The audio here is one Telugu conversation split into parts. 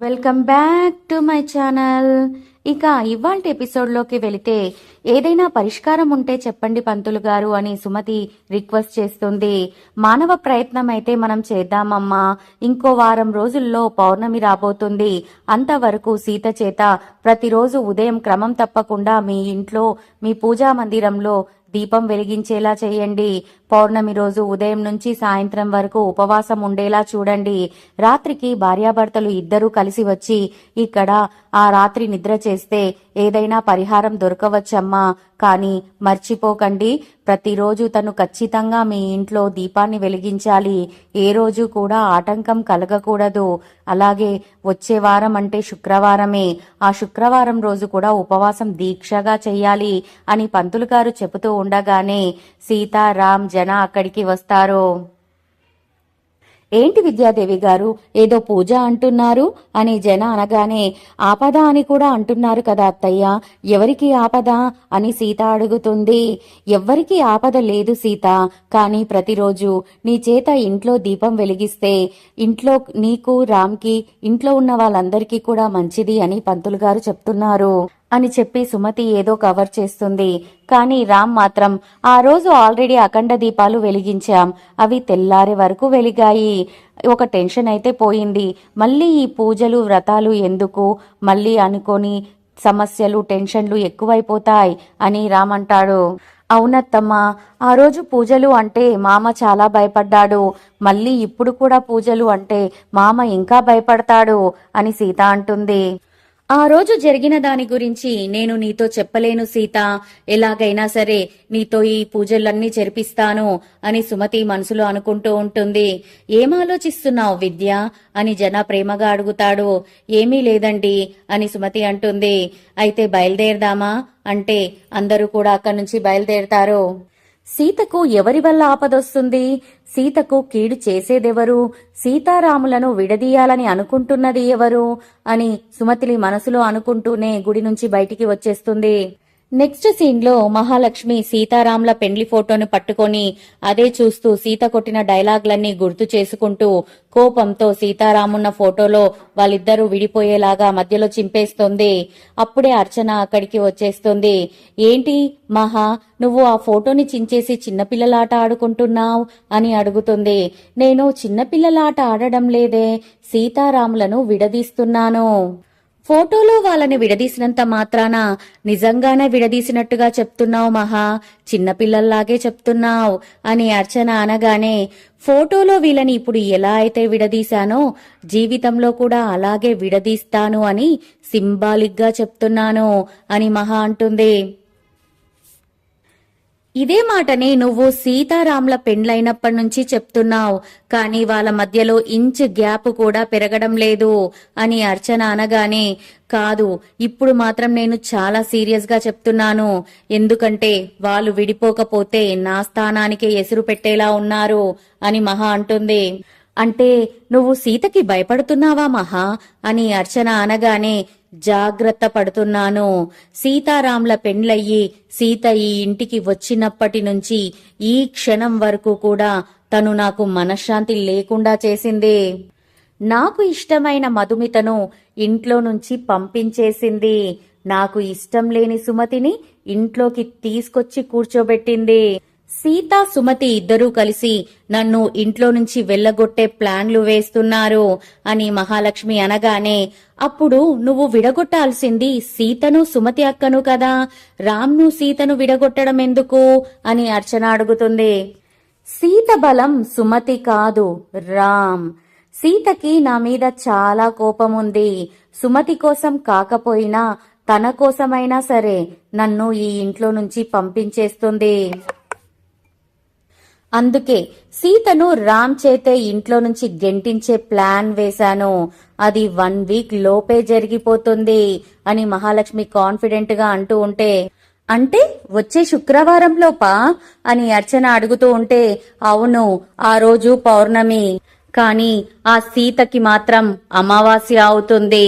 Welcome back to my channel. ఇక ఇవాళ ఎపిసోడ్లోకి వెళితే ఏదైనా పరిష్కారం ఉంటే చెప్పండి పంతులు గారు అని సుమతి రిక్వెస్ట్ చేస్తుంది. మానవ ప్రయత్నం అయితే మనం చేద్దామమ్మా. ఇంకో వారం రోజుల్లో పౌర్ణమి రాబోతుంది. అంతవరకు సీత చేత ప్రతిరోజు ఉదయం క్రమం తప్పకుండా మీ ఇంట్లో మీ పూజా మందిరంలో దీపం వెలిగించేలా చేయండి. పౌర్ణమి రోజు ఉదయం నుంచి సాయంత్రం వరకు ఉపవాసం ఉండేలా చూడండి. రాత్రికి భార్యాభర్తలు ఇద్దరూ కలిసి వచ్చి ఇక్కడ ఆ రాత్రి నిద్ర చేస్తే ఏదైనా పరిహారం దొరకవచ్చమ్మా. కానీ మర్చిపోకండి. ప్రతిరోజు తను ఖచ్చితంగా మీ ఇంట్లో దీపాన్ని వెలిగించాలి. ఏ రోజు కూడా ఆటంకం కలగకూడదు. అలాగే వచ్చే వారం అంటే శుక్రవారమే. ఆ శుక్రవారం రోజు కూడా ఉపవాసం దీక్షగా చెయ్యాలి అని పంతులు గారు చెబుతూ ఉండగానే సీతారాం జన అక్కడికి వస్తారు. ఏంటి విద్యాదేవి గారు ఏదో పూజ అంటున్నారు? అని జన అనగానే ఆపద అని కూడా అంటున్నారు కదా అత్తయ్య. ఎవరికి ఆపద? అని సీత అడుగుతుంది. ఎవ్వరికి ఆపద లేదు సీత. కానీ ప్రతిరోజు నీ చేత ఇంట్లో దీపం వెలిగిస్తే ఇంట్లో నీకు రామ్కి ఇంట్లో ఉన్న వాళ్ళందరికీ కూడా మంచిది అని పంతులు గారు చెప్తున్నారు. అని చెప్పి సుమతి ఏదో కవర్ చేస్తుంది. కానీ రామ్ మాత్రం ఆ రోజు ఆల్రెడీ అఖండ దీపాలు వెలిగించాం. అవి తెల్లారే వరకు వెలిగాయి. ఒక టెన్షన్ అయితే పోయింది. మళ్ళీ ఈ పూజలు వ్రతాలు ఎందుకు? మళ్ళీ అనుకొని సమస్యలు టెన్షన్లు ఎక్కువైపోతాయి అని రామ్ అంటాడు. అవునత్తమ్మ ఆ రోజు పూజలు అంటే మామ చాలా భయపడ్డాడు. మళ్ళీ ఇప్పుడు కూడా పూజలు అంటే మామ ఇంకా భయపడతాడు అని సీత అంటుంది. ఆ రోజు జరిగిన దాని గురించి నేను నీతో చెప్పలేను సీత. ఎలాగైనా సరే నీతో ఈ పూజలన్నీ జరిపిస్తాను అని సుమతి మనసులో అనుకుంటూ ఉంటుంది. ఏం ఆలోచిస్తున్నావు విద్య? అని జన ప్రేమగా అడుగుతాడు. ఏమీ లేదండి అని సుమతి అంటుంది. అయితే బయలుదేరదామా? అంటే అందరూ కూడా అక్కడి నుంచి బయలుదేరతారు. సీతకు ఎవరి వల్ల ఆపదొస్తుంది? సీతకు కీడు చేసేదెవరు? సీతారాములను విడదీయాలని అనుకుంటున్నది ఎవరు? అని సుమతిలి మనసులో అనుకుంటూనే గుడి నుంచి బయటికి వచ్చేస్తుంది. నెక్స్ట్ సీన్లో మహాలక్ష్మి సీతారాంల పెండ్లి ఫోటోను పట్టుకొని అదే చూస్తూ సీత కొట్టిన డైలాగ్లన్నీ గుర్తు చేసుకుంటూ కోపంతో సీతారామున్న ఫోటోలో వాళ్ళిద్దరూ విడిపోయేలాగా మధ్యలో చింపేస్తోంది. అప్పుడే అర్చన అక్కడికి వచ్చేస్తుంది. ఏంటి మహా నువ్వు ఆ ఫోటోని చించేసి చిన్నపిల్లలాట ఆడుకుంటున్నావు? అని అడుగుతుంది. నేను చిన్నపిల్లలాట ఆడడం లేదే సీతారాములను విడదీస్తున్నాను. ఫోటోలో వాళ్ళని విడదీసినంత మాత్రాన నిజంగానే విడదీసినట్టుగా చెప్తున్నావు మహా చిన్నపిల్లల్లాగే చెప్తున్నావు అని అర్చన అనగానే ఫోటోలో వీళ్ళని ఇప్పుడు ఎలా అయితే విడదీశానో జీవితంలో కూడా అలాగే విడదీస్తాను అని సింబాలిక్గా చెప్తున్నాను అని మహా అంటుంది. ఇదే మాటని నువ్వు సీతారాముల పెండ్లైనప్పటి నుంచి చెప్తున్నావు. కానీ వాళ్ళ మధ్యలో ఇంచ్ గ్యాప్ కూడా పెరగడం లేదు అని అర్చన అనగానే కాదు ఇప్పుడు మాత్రం నేను చాలా సీరియస్గా చెప్తున్నాను. ఎందుకంటే వాళ్ళు విడిపోకపోతే నా స్థానానికే ఎసురు పెట్టేలా ఉన్నారు అని మహా అంటుంది. అంటే నువ్వు సీతకి భయపడుతున్నావా మహా? అని అర్చన అనగానే జాగ్రత్త పడుతున్నాను. సీతారాంల పెండ్లయ్యి సీత ఈ ఇంటికి వచ్చినప్పటి నుంచి ఈ క్షణం వరకు కూడా తను నాకు మనశ్శాంతి లేకుండా చేసింది. నాకు ఇష్టమైన మధుమితను ఇంట్లో నుంచి పంపించేసింది. నాకు ఇష్టం లేని సుమతిని ఇంట్లోకి తీసుకొచ్చి కూర్చోబెట్టింది. సీత సుమతి ఇద్దరూ కలిసి నన్ను ఇంట్లో నుంచి వెళ్ళగొట్టే ప్లాన్లు వేస్తున్నారు అని మహాలక్ష్మి అనగానే అప్పుడు నువ్వు విడగొట్టాల్సింది సీతను సుమతి అక్కను కదా. రామ్ను సీతను విడగొట్టడం ఎందుకు అని అర్చన అడుగుతుంది. సీత బలం సుమతి కాదు రామ్. సీతకి నా మీద చాలా కోపం ఉంది సుమతి కోసం కాకపోయినా తన కోసమైనా సరే నన్ను ఈ ఇంట్లో నుంచి పంపించేస్తుంది. అందుకే సీతను రామ్ చేతే ఇంట్లో నుంచి గెంటించే ప్లాన్ వేశాను. అది వన్ వీక్ లోపే జరిగిపోతుంది అని మహాలక్ష్మి కాన్ఫిడెంట్గా అంటూ ఉంటే అంటే వచ్చే శుక్రవారం లోపా అని అర్చన అడుగుతూ ఉంటే అవును ఆ రోజు పౌర్ణమి. కానీ ఆ సీతకి మాత్రం అమావాస్య అవుతుంది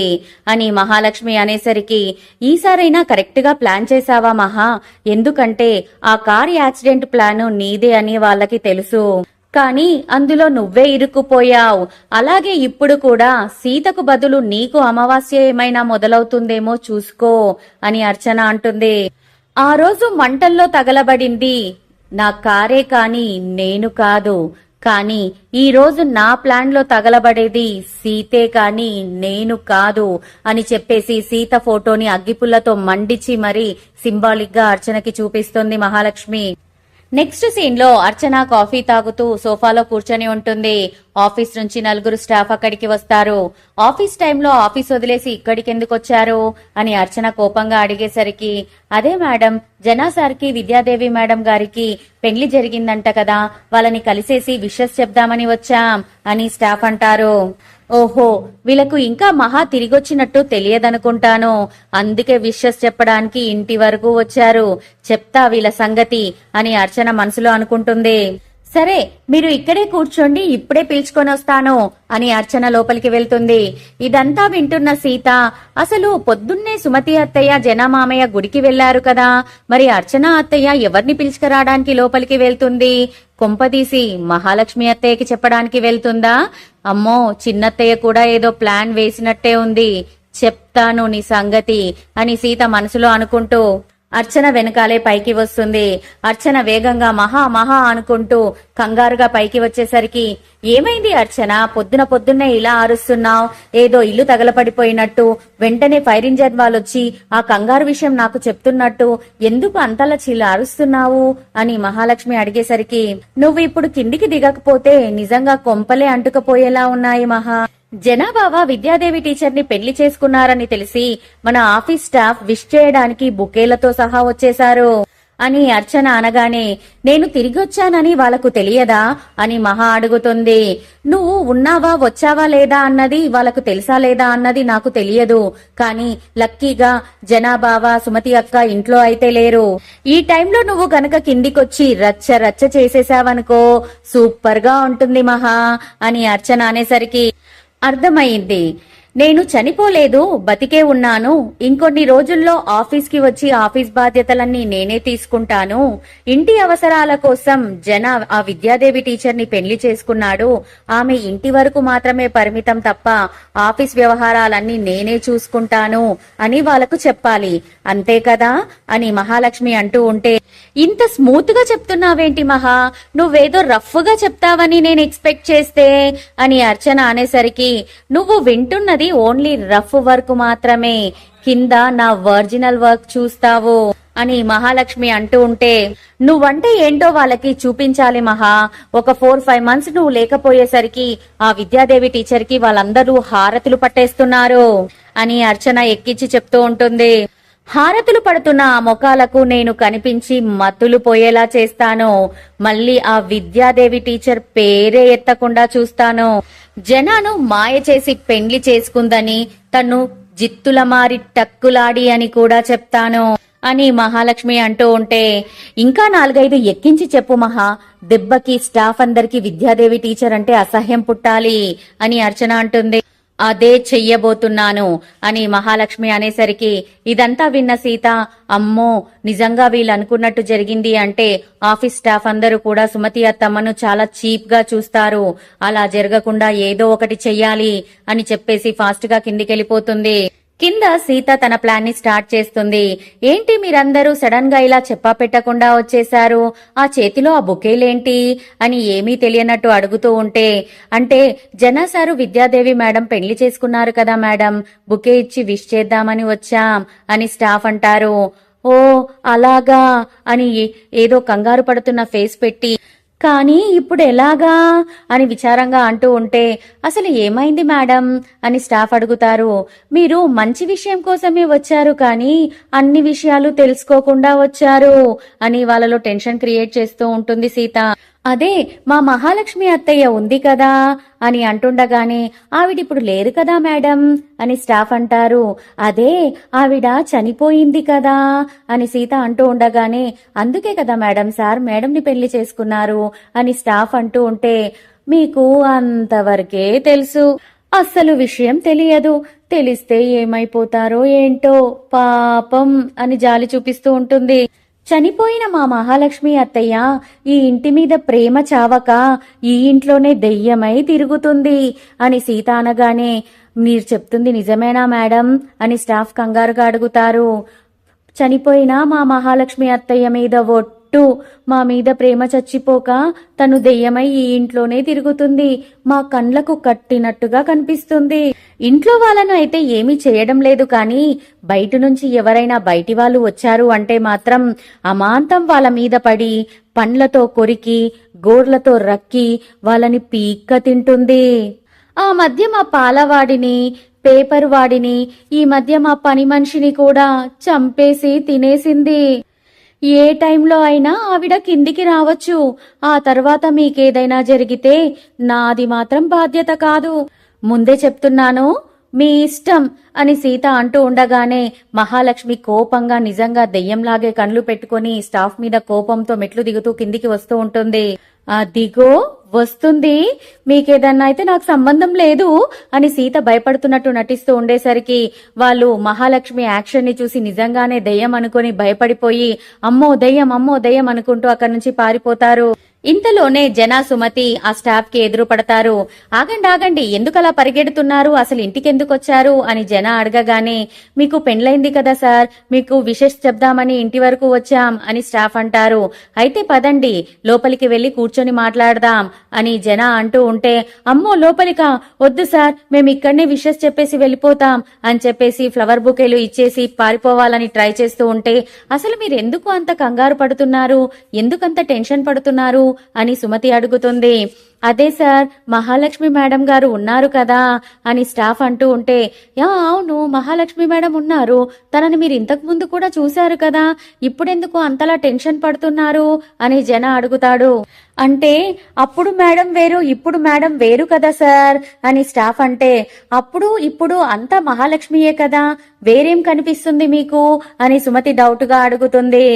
అని మహాలక్ష్మి అనేసరికి ఈసారైనా కరెక్ట్గా ప్లాన్ చేశావా మహా? ఎందుకంటే ఆ కార్ యాక్సిడెంట్ ప్లాను నీదే అని వాళ్ళకి తెలుసు. కానీ అందులో నువ్వే ఇరుక్కుపోయావు. అలాగే ఇప్పుడు కూడా సీతకు బదులు నీకు అమావాస్య ఏమైనా మొదలవుతుందేమో చూసుకో అని అర్చన అంటుంది. ఆ రోజు మంటల్లో తగలబడింది. నా కారే కాని నేను కాదు. కానీ ఈ రోజు నా ప్లాన్లో తగలబడేది సీతే కాని నేను కాదు అని చెప్పేసి సీత ఫోటోని అగ్గిపుల్లతో మండిచి మరీ సింబాలిక్గా అర్చనకి చూపిస్తుంది మహాలక్ష్మి. నెక్స్ట్ సీన్లో అర్చన కాఫీ తాగుతూ సోఫాలో కూర్చొని ఉంటుంది. ఆఫీస్ నుంచి నలుగురు స్టాఫ్ అక్కడికి వస్తారు. ఆఫీస్ టైంలో ఆఫీస్ వదిలేసి ఇక్కడికి ఎందుకు వచ్చారు? అని అర్చన కోపంగా అడిగేసరికి అదే మేడం జనా సార్కి విద్యాదేవి మేడం గారికి పెళ్ళి జరిగిందంట కదా. వాళ్ళని కలిసేసి విషెస్ చెప్దామని వచ్చాం అని స్టాఫ్ అంటారు. ఓహో వీళ్ళకు ఇంకా మహా తిరిగొచ్చినట్టు తెలియదనుకుంటాను. అందుకే విషస్ చెప్పడానికి ఇంటి వరకు వచ్చారు. చెప్తా వీళ్ళ సంగతి అని అర్చన మనసులో అనుకుంటుంది. సరే మీరు ఇక్కడే కూర్చోండి ఇప్పుడే పిలుచుకొని వస్తాను అని అర్చన లోపలికి వెళ్తుంది. ఇదంతా వింటున్న సీత అసలు పొద్దున్నే సుమతి అత్తయ్య జనమామయ్య గుడికి వెళ్ళారు కదా. మరి అర్చన అత్తయ్య ఎవరిని పిలుచుకురావడానికి లోపలికి వెళ్తుంది? కొంపదీసి మహాలక్ష్మి అత్తయ్యకి చెప్పడానికి వెళ్తుందా? అమ్మో చిన్నత్తయ్య కూడా ఏదో ప్లాన్ వేసినట్టే ఉంది. చెప్తాను నీ సంగతి అని సీత మనసులో అనుకుంటూ అర్చన వెనకాలే పైకి వస్తుంది. అర్చన వేగంగా మహా మహా అనుకుంటూ కంగారుగా పైకి వచ్చేసరికి ఏమైంది అర్చన? పొద్దున పొద్దున్నే ఇలా అరుస్తున్నావు? ఏదో ఇల్లు తగలపడిపోయినట్టు వెంటనే ఫైర్ ఇంజన్ వాళ్ళు వచ్చి ఆ కంగారు విషయం నాకు చెప్తున్నట్టు ఎందుకు అంతలా చిల్ల అరుస్తున్నావు? అని మహాలక్ష్మి అడిగేసరికి నువ్వు ఇప్పుడు కిందికి దిగకపోతే నిజంగా కొంపలే అంటుకపోయేలా ఉన్నాయి మహా. జనాబావ విద్యాదేవి టీచర్ని పెళ్ళి చేసుకున్నారని తెలిసి మన ఆఫీస్ స్టాఫ్ విష్ చేయడానికి బుకేలతో సహా వచ్చేశారు. అని అర్చన అనగానే నేను తిరిగొచ్చానని వాళ్ళకు తెలియదా? అని మహా అడుగుతుంది. నువ్వు ఉన్నావా వచ్చావా లేదా అన్నది వాళ్ళకు తెలుసా లేదా అన్నది నాకు తెలియదు. కానీ లక్కీగా జనాబావ సుమతి అక్క ఇంట్లో అయితే లేరు. ఈ టైంలో నువ్వు గనక కిందికొచ్చి రచ్చ రచ్చ చేసేసావనుకో సూపర్గా ఉంటుంది మహా అని అర్చన అనేసరికి అర్థమైంది. నేను చనిపోలేదు బతికే ఉన్నాను. ఇంకొన్ని రోజుల్లో ఆఫీస్కి వచ్చి ఆఫీస్ బాధ్యతలన్నీ నేనే తీసుకుంటాను. ఇంటి అవసరాల కోసం జన ఆ విద్యాదేవి టీచర్ని పెళ్ళి చేసుకున్నాడు. ఆమె ఇంటి వరకు మాత్రమే పరిమితం తప్ప ఆఫీస్ వ్యవహారాలన్నీ నేనే చూసుకుంటాను అని వాళ్ళకు చెప్పాలి. అంతే కదా? అని మహాలక్ష్మి అంటూ ఉంటే ఇంత స్మూత్గా చెప్తున్నావేంటి మహా? నువ్వేదో రఫ్గా చెప్తావని నేను ఎక్స్పెక్ట్ చేస్తే? అని అర్చన అనేసరికి నువ్వు వింటున్నది ఓన్లీ రఫ్ వర్క్ మాత్రమే. కింద నా ఒరిజినల్ వర్క్ చూస్తావు అని మహాలక్ష్మి అంటూ ఉంటే నువ్వంటే ఏంటో వాళ్ళకి చూపించాలి మహా. ఒక ఫోర్ ఫైవ్ మంత్స్ నువ్వు లేకపోయేసరికి ఆ విద్యాదేవి టీచర్కి వాళ్ళందరూ హారతులు పట్టేస్తున్నారు అని అర్చన ఎక్కించి చెప్తూ ఉంటుంది. హారతులు పడుతున్న ఆ ముఖాలకు నేను కనిపించి మత్తులు పోయేలా చేస్తాను. మళ్ళీ ఆ విద్యాదేవి టీచర్ పేరే ఎత్తకుండా చూస్తాను. జనాను మాయ చేసి పెండ్లి చేసుకుందని తను జిత్తుల మారి టక్కులాడి అని కూడా చెప్తాను. అని మహాలక్ష్మి అంటూ ఉంటే ఇంకా నాలుగైదు ఎక్కించి చెప్పు మహా దెబ్బకి స్టాఫ్ అందరికి విద్యాదేవి టీచర్ అంటే అసహ్యం పుట్టాలి అని అర్చన అంటుంది. అదే చెయ్యబోతున్నాను అని మహాలక్ష్మి అనేసరికి ఇదంతా విన్న సీత అమ్మో నిజంగా వీళ్ళు అనుకున్నట్టు జరిగింది అంటే ఆఫీస్ స్టాఫ్ అందరూ కూడా సుమతి అత్తమ్మను చాలా చీప్గా చూస్తారు. అలా జరగకుండా ఏదో ఒకటి చెయ్యాలి అని చెప్పేసి ఫాస్ట్గా కిందికెళ్ళిపోతుంది. కింద సీత తన ప్లాన్ని స్టార్ట్ చేస్తుంది. ఏంటి మీరందరూ సడన్గా ఇలా చెప్పా పెట్టకుండా వచ్చేశారు? ఆ చేతిలో ఆ బుకేలేంటి? అని ఏమీ తెలియనట్టు అడుగుతూ ఉంటే అంటే జనా సారు విద్యాదేవి మేడం పెళ్ళి చేసుకున్నారు కదా మేడం బుకే ఇచ్చి విష్ చేద్దామని వచ్చాం అని స్టాఫ్ అంటారు. ఓ అలాగా అని ఏదో కంగారు పడుతున్న ఫేస్ పెట్టి కానీ ఇప్పుడు ఎలాగా? అని విచారంగా అంటూ ఉంటే అసలు ఏమైంది మేడం అని స్టాఫ్ అడుగుతారు. మీరు మంచి విషయం కోసమే వచ్చారు కానీ అన్ని విషయాలు తెలుసుకోకుండా వచ్చారు అని వాళ్ళలో టెన్షన్ క్రియేట్ చేస్తూ ఉంటుంది సీత. అదే మా మహాలక్ష్మి అత్తయ్య ఉంది కదా అని అంటుండగానే ఆవిడిప్పుడు లేరు కదా మేడం అని స్టాఫ్ అంటారు. అదే ఆవిడ చనిపోయింది కదా అని సీత అంటూ ఉండగానే అందుకే కదా మేడం సార్ మేడంని పెళ్ళి చేసుకున్నారు అని స్టాఫ్ అంటూ ఉంటే మీకు అంతవరకే తెలుసు. అస్సలు విషయం తెలియదు. తెలిస్తే ఏమైపోతారో ఏంటో పాపం అని జాలి చూపిస్తూ ఉంటుంది. చనిపోయిన మా మహాలక్ష్మి అత్తయ్య ఈ ఇంటి మీద ప్రేమ చావక ఈ ఇంట్లోనే దెయ్యమై తిరుగుతుంది అని సీత అనగానే మీరు చెప్తుంది నిజమేనా మేడం? అని స్టాఫ్ కంగారుగా అడుగుతారు. చనిపోయిన మా మహాలక్ష్మి అత్తయ్య మీద ఒట్టు మా మీద ప్రేమ చచ్చిపోక తను దెయ్యమై ఈ ఇంట్లోనే తిరుగుతుంది. మా కండ్లకు కట్టినట్టుగా కనిపిస్తుంది. ఇంట్లో వాళ్ళను అయితే ఏమీ చేయడం లేదు కానీ బయట నుంచి ఎవరైనా బయటి వాళ్ళు వచ్చారు అంటే మాత్రం అమాంతం వాళ్ళ మీద పడి పండ్లతో కొరికి గోర్లతో రక్కి వాళ్ళని పీక్క తింటుంది. ఆ మధ్య మా పాలవాడిని పేపర్ వాడిని ఈ మధ్య మా పని మనిషిని కూడా చంపేసి తినేసింది. ఏ టైంలో అయినా ఆవిడ కిందికి రావచ్చు. ఆ తర్వాత మీకేదైనా జరిగితే నాది మాత్రం బాధ్యత కాదు. ముందే చెప్తున్నాను మీ ఇష్టం అని సీత అంటూ ఉండగానే మహాలక్ష్మి కోపంగా నిజంగా దెయ్యంలాగే కండ్లు పెట్టుకొని స్టాఫ్ మీద కోపంతో మెట్లు దిగుతూ కిందికి వస్తూ ఉంటుంది. అదిగో వస్తుంది. మీకేదన్నా అయితే నాకు సంబంధం లేదు అని సీత భయపడుతున్నట్టు నటిస్తూ ఉండేసరికి వాళ్ళు మహాలక్ష్మి యాక్షన్ని చూసి నిజంగానే దయ్యం అనుకొని భయపడిపోయి అమ్మో దయ్యం అమ్మో దయ్యం అనుకుంటూ అక్కడి నుంచి పారిపోతారు. ఇంతలోనే జన సుమతి ఆ స్టాఫ్కి ఎదురు పడతారు ఆగండి ఆగండి ఎందుకలా పరిగెడుతున్నారు? అసలు ఇంటికెందుకు వచ్చారు అని జన అడగగానే మీకు పెండ్లైంది కదా సార్ మీకు విషెస్ చెప్దామని ఇంటి వరకు వచ్చాం అని స్టాఫ్ అంటారు. అయితే పదండి లోపలికి వెళ్ళి కూర్చొని మాట్లాడదాం అని జన అంటూ ఉంటే అమ్మో లోపలికా? వద్దు సార్ మేము ఇక్కడనే విషెస్ చెప్పేసి వెళ్ళిపోతాం అని చెప్పేసి ఫ్లవర్ బుకేలు ఇచ్చేసి పారిపోవాలని ట్రై చేస్తూ ఉంటే అసలు మీరు ఎందుకు అంత కంగారు పడుతున్నారు? ఎందుకంత టెన్షన్ పడుతున్నారు? అని సుమతి అడుగుతుంది. అదే సార్ మహాలక్ష్మి మేడం గారు ఉన్నారు కదా అని స్టాఫ్ అంటూ ఉంటే యా అవును మహాలక్ష్మి మేడం ఉన్నారు. తనని మీరు ఇంతకు ముందు కూడా చూశారు కదా ఇప్పుడెందుకు అంతలా టెన్షన్ పడుతున్నారు అని జన అడుగుతాడు. అంటే అప్పుడు మేడం వేరు ఇప్పుడు మేడం వేరు కదా సార్ అని స్టాఫ్ అంటే అప్పుడు ఇప్పుడు అంతా మహాలక్ష్మియే కదా వేరేం కనిపిస్తుంది మీకు అని సుమతి డౌట్గా అడుగుతుంది.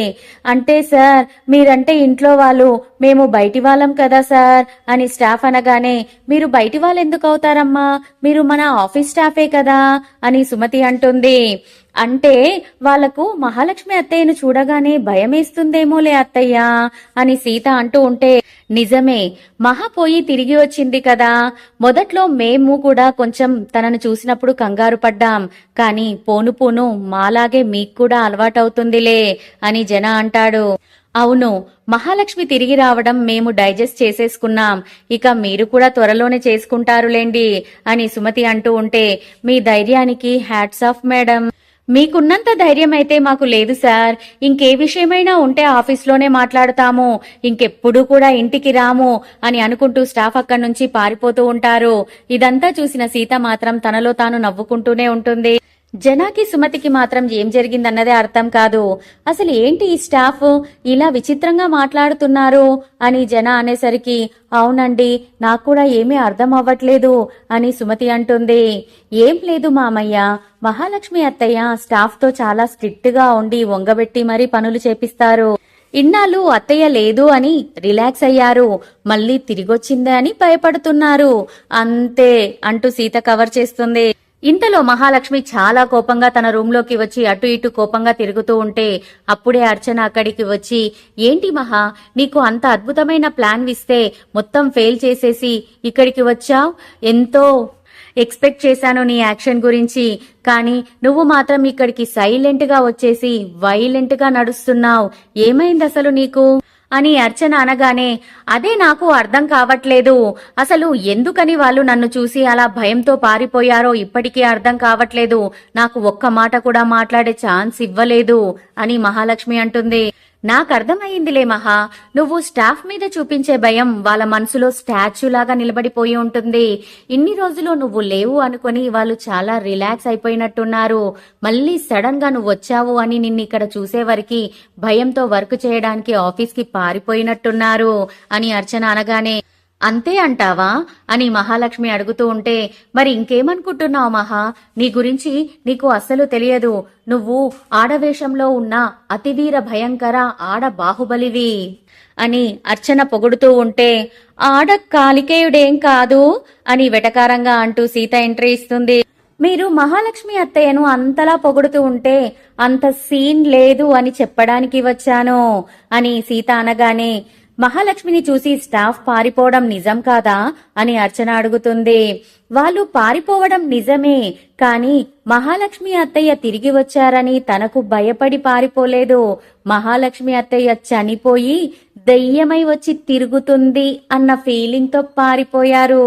అంటే సార్ మీరంటే ఇంట్లో వాళ్ళు మేము బయటి వాళ్ళం కదా సార్ అని స్టాఫ్ అనగానే మీరు బయటి వాళ్ళు ఎందుకు అవుతారమ్మా? మీరు మన ఆఫీస్ స్టాఫే కదా? అని సుమతి అంటుంది. అంటే వాళ్ళకు మహాలక్ష్మి అత్తయ్యను చూడగానే భయమేస్తుందేమోలే అత్తయ్య అని సీత అంటూ ఉంటే నిజమే మహా పోయి తిరిగి వచ్చింది కదా. మొదట్లో మేము కూడా కొంచెం తనను చూసినప్పుడు కంగారు పడ్డాం. కానీ పోను పోను మాలాగే మీకు కూడా అలవాటవుతుందిలే అని జన అంటాడు. అవును మహాలక్ష్మి తిరిగి రావడం మేము డైజెస్ట్ చేసేసుకున్నాం. ఇక మీరు కూడా త్వరలోనే చేసుకుంటారులేండి అని సుమతి అంటూ ఉంటే మీ ధైర్యానికి హ్యాట్స్ ఆఫ్ మేడం. మీకున్నంత ధైర్యం అయితే మాకు లేదు సార్. ఇంకే విషయమైనా ఉంటే ఆఫీస్లోనే మాట్లాడతాము. ఇంకెప్పుడు కూడా ఇంటికి రాము అని అనుకుంటూ స్టాఫ్ అక్కడి నుంచి పారిపోతూ ఉంటారు. ఇదంతా చూసిన సీత మాత్రం తనలో తాను నవ్వుకుంటూనే ఉంటుంది. జనాకి సుమతికి మాత్రం ఏం జరిగిందన్నదే అర్థం కాదు. అసలు ఏంటి ఈ స్టాఫ్? ఇలా విచిత్రంగా మాట్లాడుతున్నారు అని జన అనేసరికి అవునండి నాకు కూడా ఏమీ అర్థం అవ్వట్లేదు అని సుమతి అంటుంది. ఏం లేదు మామయ్య మహాలక్ష్మి అత్తయ్య స్టాఫ్తో చాలా స్ట్రిక్ట్గా ఉండి వంగబెట్టి మరీ పనులు చేపిస్తారు. ఇన్నాళ్ళు అత్తయ్య లేదు అని రిలాక్స్ అయ్యారు. మళ్ళీ తిరిగొచ్చిందే అని భయపడుతున్నారు. అంతే అంటూ సీత కవర్ చేస్తుంది. ఇంతలో మహాలక్ష్మి చాలా కోపంగా తన రూంలోకి వచ్చి అటు ఇటు కోపంగా తిరుగుతూ ఉంటే అప్పుడే అర్చన అక్కడికి వచ్చి ఏంటి మహా నీకు అంత అద్భుతమైన ప్లాన్ ఇస్తే మొత్తం ఫెయిల్ చేసేసి ఇక్కడికి వచ్చావు? ఎంతో ఎక్స్పెక్ట్ చేశాను నీ యాక్షన్ గురించి. కానీ నువ్వు మాత్రం ఇక్కడికి సైలెంట్గా వచ్చేసి వైలెంట్గా నడుస్తున్నావు. ఏమైంది అసలు నీకు? అని అర్చన అనగానే అదే నాకు అర్థం కావట్లేదు. అసలు ఎందుకని వాళ్ళు నన్ను చూసి అలా భయంతో పారిపోయారో ఇప్పటికీ అర్థం కావట్లేదు. నాకు ఒక్క మాట కూడా మాట్లాడే ఛాన్స్ ఇవ్వలేదు అని మహాలక్ష్మి అంటుంది. నాకర్థమయ్యిందిలే మహా. నువ్వు స్టాఫ్ మీద చూపించే భయం వాళ్ళ మనసులో స్టాచ్యూ లాగా నిలబడిపోయి ఉంటుంది. ఇన్ని రోజులు నువ్వు లేవు అనుకొని వాళ్ళు చాలా రిలాక్స్ అయిపోయినట్టున్నారు. మళ్ళీ సడన్గా నువ్వు వచ్చావు అని నిన్ను ఇక్కడ చూసేవరికి భయంతో వర్క్ చేయడానికి ఆఫీస్కి పారిపోయినట్టున్నారు అని అర్చన అనగానే అంతే అంటావా? అని మహాలక్ష్మి అడుగుతూ ఉంటే మరి ఇంకేమనుకుంటున్నావు మహా? నీ గురించి నీకు అస్సలు తెలియదు. నువ్వు ఆడవేషంలో ఉన్న అతివీర భయంకర ఆడ బాహుబలివి అని అర్చన పొగుడుతూ ఉంటే ఆడ కాలికేయుడేం కాదు అని వెటకారంగా అంటూ సీత ఎంట్రీ ఇస్తుంది. మీరు మహాలక్ష్మి అత్తయ్యను అంతలా పొగుడుతూ ఉంటే అంత సీన్ లేదు అని చెప్పడానికి వచ్చాను అని సీత అనగానే మహాలక్ష్మిని చూసి స్టాఫ్ పారిపోవడం నిజం కాదా అని అర్చన అడుగుతుంది. వాళ్ళు పారిపోవడం నిజమే కానీ మహాలక్ష్మి అత్తయ్య తిరిగి వచ్చారని తనకు భయపడి పారిపోలేదు. మహాలక్ష్మి అత్తయ్య చనిపోయి దెయ్యమై వచ్చి తిరుగుతుంది అన్న ఫీలింగ్తో పారిపోయారు.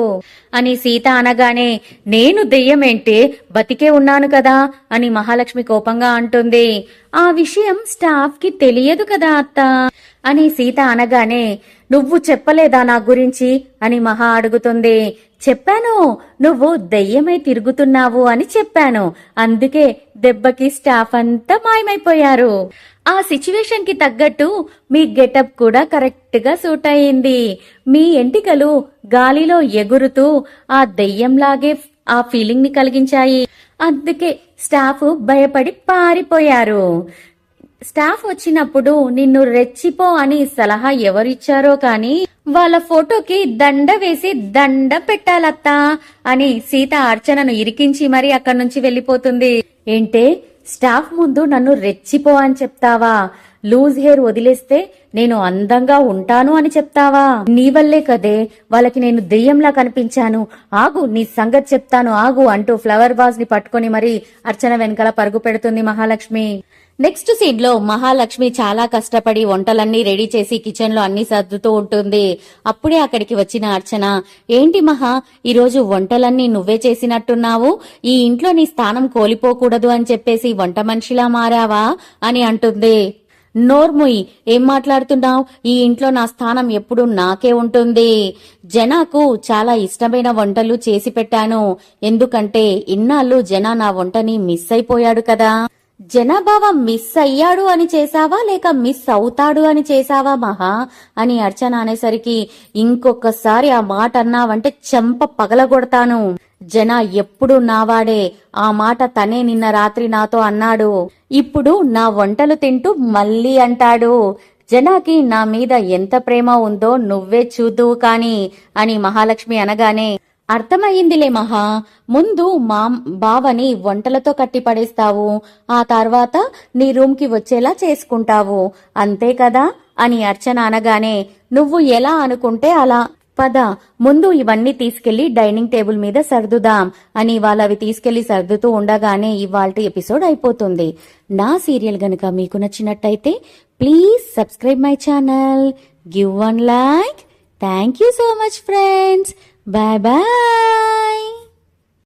అని సీత అనగానే నేను దెయ్యమేంటే బతికే ఉన్నాను కదా అని మహాలక్ష్మి కోపంగా అంటుంది. ఆ విషయం స్టాఫ్కి తెలియదు కదా అత్త అని సీత అనగానే నువ్వు చెప్పలేదా నా గురించి? అని మహా అడుగుతుంది. చెప్పాను నువ్వు దయ్యమై తిరుగుతున్నావు అని చెప్పాను. అందుకే దెబ్బకి స్టాఫ్ అంతా మాయమైపోయారు. ఆ సిచ్యువేషన్కి తగ్గట్టు మీ గెటప్ కూడా కరెక్ట్గా సూట్ అయింది మీ ఎంటికలు గాలిలో ఎగురుతూ ఆ దెయ్యంలాగే ఆ ఫీలింగ్ని కలిగించాయి. అందుకే స్టాఫ్ భయపడి పారిపోయారు. స్టాఫ్ వచ్చినప్పుడు నిన్ను రెచ్చిపో అని సలహా ఎవరిచ్చారో కాని వాళ్ళ ఫోటోకి దండ వేసి దండ పెట్టాలత్తా అని సీత అర్చనను ఇరికించి మరీ అక్కడి నుంచి వెళ్ళిపోతుంది. ఏంటే స్టాఫ్ ముందు నన్ను రెచ్చిపో అని చెప్తావా? లూజ్ హెయిర్ వదిలేస్తే నేను అందంగా ఉంటాను అని చెప్తావా? నీ వల్లే కదే వాళ్ళకి నేను దెయ్యంలా కనిపించాను. ఆగు నీ సంగతి చెప్తాను ఆగు అంటూ ఫ్లవర్ వాజ్ని పట్టుకొని మరి అర్చన వెనకాల పరుగు పెడుతుంది మహాలక్ష్మి. నెక్స్ట్ సీన్లో మహాలక్ష్మి చాలా కష్టపడి వంటలన్నీ రెడీ చేసి కిచెన్లో అన్ని సర్దుతూ ఉంటుంది. అప్పుడే అక్కడికి వచ్చిన అర్చన ఏంటి మహా ఈరోజు వంటలన్నీ నువ్వే చేసినట్టున్నావు? ఈ ఇంట్లో నీ స్థానం కోల్పోకూడదు అని చెప్పేసి వంట మనిషిలా మారావా? అని అంటుంది. నోర్ముయ్ ఏం మాట్లాడుతున్నావు? ఈ ఇంట్లో నా స్థానం ఎప్పుడు నాకే ఉంటుంది. జనాకు చాలా ఇష్టమైన వంటలు చేసి పెట్టాను. ఎందుకంటే ఇన్నాళ్ళు జనా నా వంటని మిస్ అయిపోయాడు కదా. జనాబావ మిస్ అయ్యాడు అని చేశావా లేక మిస్ అవుతాడు అని చేశావా మహా? అని అర్చన అనేసరికి ఇంకొకసారి ఆ మాట అన్నావంటే చెంప పగలగొడతాను. జన ఎప్పుడు నావాడే? ఆ మాట తనే నిన్న రాత్రి నాతో అన్నాడు. ఇప్పుడు నా వంటలు తింటూ మళ్ళీ అంటాడు. జనాకి నా మీద ఎంత ప్రేమ ఉందో నువ్వే చూద్దువు కాని అని మహాలక్ష్మి అనగానే అర్థమయ్యిందిలే మహా. ముందు మా బావని వంటలతో కట్టి పడేస్తావు. ఆ తర్వాత నీ రూమ్కి వచ్చేలా చేసుకుంటావు. అంతే కదా? అని అర్చన అనగానే నువ్వు ఎలా అనుకుంటే అలా. పద ముందు ఇవన్నీ తీసుకెళ్ళి డైనింగ్ టేబుల్ మీద సర్దుదాం అని వాళ్ళు అవి తీసుకెళ్ళి సర్దుతూ ఉండగానే ఇవాళ ఎపిసోడ్ అయిపోతుంది. నా సీరియల్ గనుక మీకు నచ్చినట్టయితే please subscribe my channel give one like. Thank you so much friends. Bye bye.